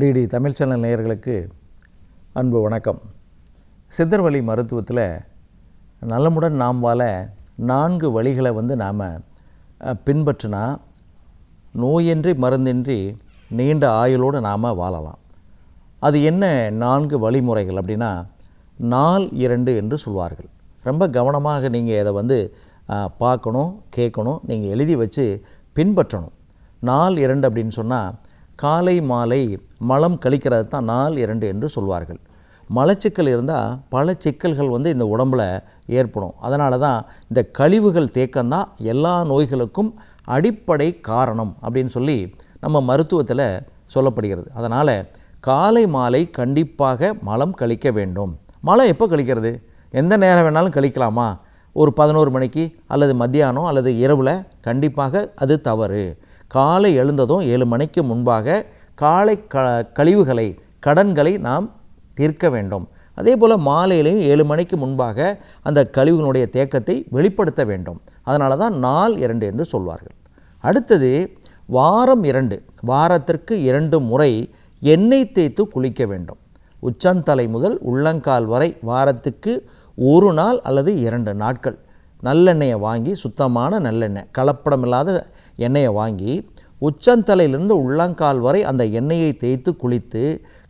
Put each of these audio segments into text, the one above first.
DD Tamil channel நேயர்களுக்கு அன்பு வணக்கம். சித்தர்வழி மருத்துவத்தில் நலமுடன் நாம் வாழ நான்கு வழிகளை வந்து நாம் பின்பற்றினா நோயின்றி மருந்தின்றி நீண்ட ஆயுளோடு நாம் வாழலாம். அது என்ன நான்கு வழிமுறைகள் அப்படின்னா நாள் இரண்டு என்று சொல்வார்கள். ரொம்ப கவனமாக நீங்கள் இதை வந்து பார்க்கணும் கேட்கணும் நீங்கள் எழுதி வச்சு பின்பற்றணும். நாள் இரண்டு அப்படின்னு சொன்னால் காலை மாலை மலம் கழிக்கிறது தான் நாள் இரண்டு என்று சொல்வார்கள். மலச்சிக்கல் இருந்தால் பல சிக்கல்கள் வந்து இந்த உடம்பில் ஏற்படும். அதனால தான் இந்த கழிவுகள் தேக்கம்தான் எல்லா நோய்களுக்கும் அடிப்படை காரணம் அப்படின்னு சொல்லி நம்ம மருத்துவத்தில் சொல்லப்படுகிறது. அதனால் காலை மாலை கண்டிப்பாக மலம் கழிக்க வேண்டும். மலம் எப்போ கழிக்கிறது? எந்த நேரம் வேணாலும் கழிக்கலாமா? ஒரு பதினோரு மணிக்கு அல்லது மத்தியானம் அல்லது இரவில் கண்டிப்பாக அது தவறு. காலை எழுந்ததும் ஏழு மணிக்கு முன்பாக காலை க கழிவுகளை கடன்களை நாம் தீர்க்க வேண்டும். அதே போல் மாலையிலையும் ஏழு மணிக்கு முன்பாக அந்த கழிவுகளுடைய தேக்கத்தை வெளிப்படுத்த வேண்டும். அதனால தான் நாள் இரண்டு என்று சொல்வார்கள். அடுத்தது வாரம் இரண்டு வாரத்திற்கு இரண்டு முறை எண்ணெய் தேய்த்து குளிக்க வேண்டும். உச்சந்தலை முதல் உள்ளங்கால் வரை வாரத்துக்கு ஒரு நாள் அல்லது இரண்டு நாட்கள். நல்லெண்ணெயை வாங்கி சுத்தமான நல்லெண்ணெய் கலப்படமில்லாத எண்ணெயை வாங்கி உச்சந்தலையிலிருந்து உள்ளங்கால் வரை அந்த எண்ணெயை தேய்த்து குளித்து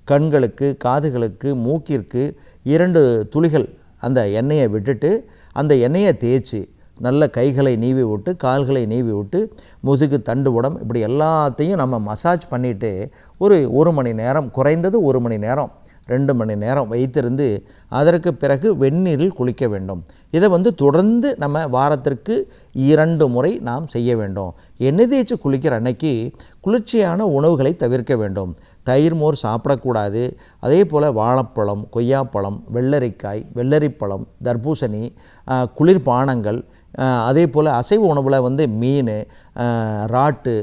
கண்களுக்கு காதுகளுக்கு மூக்கிற்கு இரண்டு துளிகள் அந்த எண்ணெயை விட்டுட்டு அந்த எண்ணெயை தேய்ச்சி நல்ல கைகளை நீவி விட்டு கால்களை நீவி விட்டு முதுகு தண்டு உடம் இப்படி எல்லாத்தையும் நம்ம மசாஜ் பண்ணிவிட்டு ஒரு ஒரு மணி நேரம் குறைந்தது ஒரு மணி நேரம் ரெண்டு மணி நேரம் வைத்திருந்து அதற்கு பிறகு வெந்நீரில் குளிக்க வேண்டும். இதை வந்து தொடர்ந்து நம்ம வாரத்திற்கு இரண்டு முறை நாம் செய்ய வேண்டும். எண்ணெய் தேய்ச்சி குளிக்கிற அன்னைக்கு குளிர்ச்சியான உணவுகளை தவிர்க்க வேண்டும். தயிர் மோர் சாப்பிடக்கூடாது. அதே போல் வாழைப்பழம் கொய்யாப்பழம் வெள்ளரிக்காய் வெள்ளரிப்பழம் தர்பூசணி குளிர்பானங்கள் அதே போல் அசைவ உணவில் வந்து மீன் ராட்டு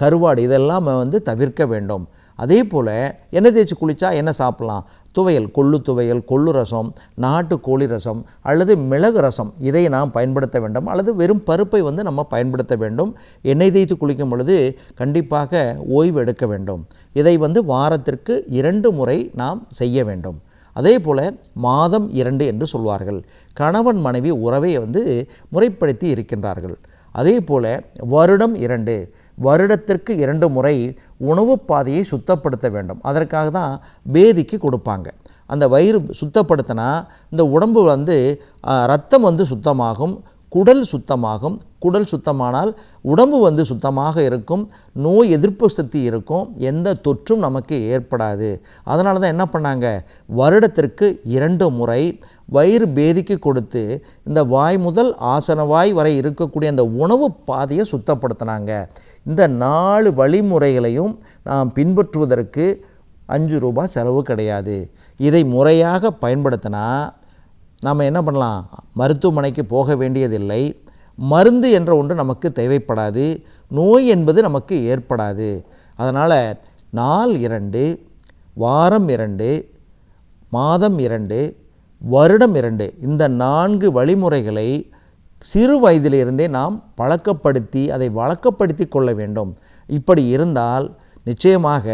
கருவாடு இதெல்லாம் வந்து தவிர்க்க வேண்டும். அதே போல் எண்ணெய் தேய்ச்சி குளித்தா என்ன சாப்பிட்லாம்? துவையல் கொள்ளு துவையல் கொள்ளு ரசம் நாட்டு கோழி ரசம் அல்லது மிளகு ரசம். இதை நாம் பயன்படுத்த வேண்டும். அல்லது வெறும் பருப்பை வந்து நம்ம பயன்படுத்த வேண்டும். எண்ணெய் தேய்த்து குளிக்கும் பொழுது கண்டிப்பாக ஓய்வு எடுக்க வேண்டும். இதை வந்து வாரத்திற்கு இரண்டு முறை நாம் செய்ய வேண்டும். அதே போல் மாதம் இரண்டு என்று சொல்வார்கள். கணவன் மனைவி உறவை வந்து முறைப்படுத்தி இருக்கின்றார்கள். அதே போல் வருடம் இரண்டு. வருடத்திற்கு இரண்டு முறை உணவு பாதையை சுத்தப்படுத்த வேண்டும். அதற்காக தான் பேதிக்கு கொடுப்பாங்க. அந்த வயிறு சுத்தப்படுத்தினா இந்த உடம்பு வந்து ரத்தம் வந்து சுத்தமாகும். குடல் சுத்தமாகும். குடல் சுத்தமானால் உடம்பு வந்து சுத்தமாக இருக்கும். நோய் எதிர்ப்பு சக்தி இருக்கும். எந்த தொற்றும் நமக்கு ஏற்படாது. அதனால தான் என்ன பண்ணாங்க? வருடத்திற்கு இரண்டு முறை வயிறு பேதிக்கு கொடுத்து இந்த வாய் முதல் ஆசன வாய் வரை இருக்கக்கூடிய அந்த உணவு பாதையை சுத்தப்படுத்தினாங்க. இந்த நாலு வழிமுறைகளையும் நாம் பின்பற்றுவதற்கு அஞ்சு ரூபாய் செலவு கிடையாது. இதை முறையாக பயன்படுத்தினா நாம் என்ன பண்ணலாம்? மருத்துவமனைக்கு போக வேண்டியதில்லை. மருந்து என்ற ஒன்று நமக்கு தேவைப்படாது. நோய் என்பது நமக்கு ஏற்படாது. அதனால் நாள் இரண்டு வாரம் இரண்டு மாதம் இரண்டு வருடம் இரண்டு இந்த நான்கு வழிமுறைகளை சிறு வயதிலிருந்தே நாம் பழக்கப்படுத்தி அதை வழக்கப்படுத்தி கொள்ள வேண்டும். இப்படி இருந்தால் நிச்சயமாக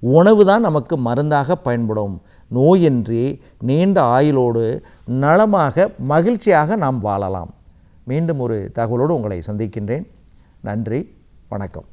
உணவு தான் நமக்கு மருந்தாக பயன்படும். நோயின்றி நீண்ட ஆயுளோடு நலமாக மகிழ்ச்சியாக நாம் வாழலாம். மீண்டும் ஒரு தகவலோடு உங்களை சந்திக்கின்றேன். நன்றி வணக்கம்.